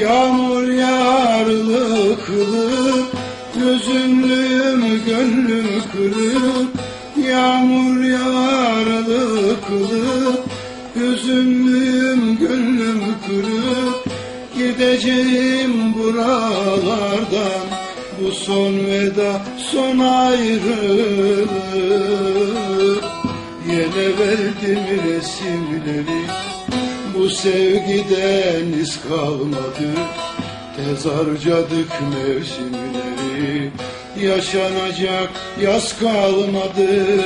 Yağmur yarlı kılık Gözümlüm gönlüm kırık. Yağmur yarlı kılık Gözümlüm gönlüm kırık. Gideceğim buralardan Bu son veda son ayrılık. Yine verdim resimleri Bu sevgiden iz kalmadı. Tez harcadık mevsimleri Yaşanacak yaz kalmadı.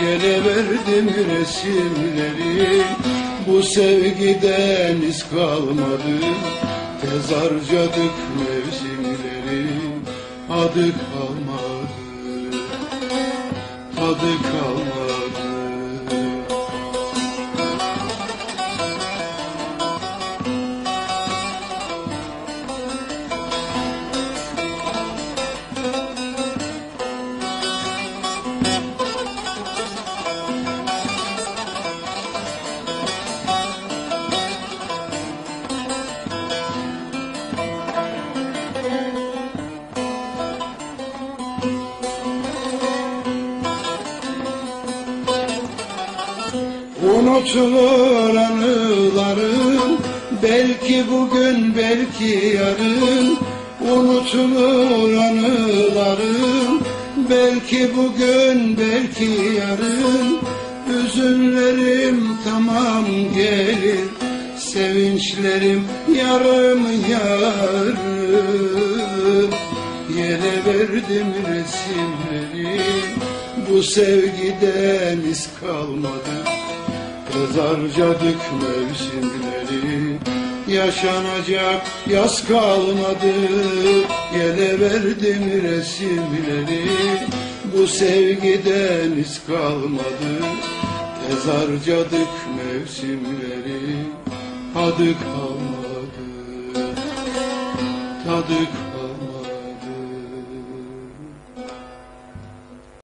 Yine verdim resimleri Bu sevgiden iz kalmadı. Tez harcadık mevsimleri Adı kalmadı. Tadı kalmadı Unutulur anılarım Belki bugün belki yarın. Unutulur anılarım Belki bugün belki yarın. Hüzünlerim tamam gelir Sevinçlerim yarım yarım Yere verdim resimleri Bu sevgiden iz kalmadı Kız harcadık mevsimleri Yaşanacak yaz kalmadı. Yele verdim resimleri Bu sevgiden iz kalmadı. Tez harcadık mevsimleri Tadı kalmadı. Tadı kalmadı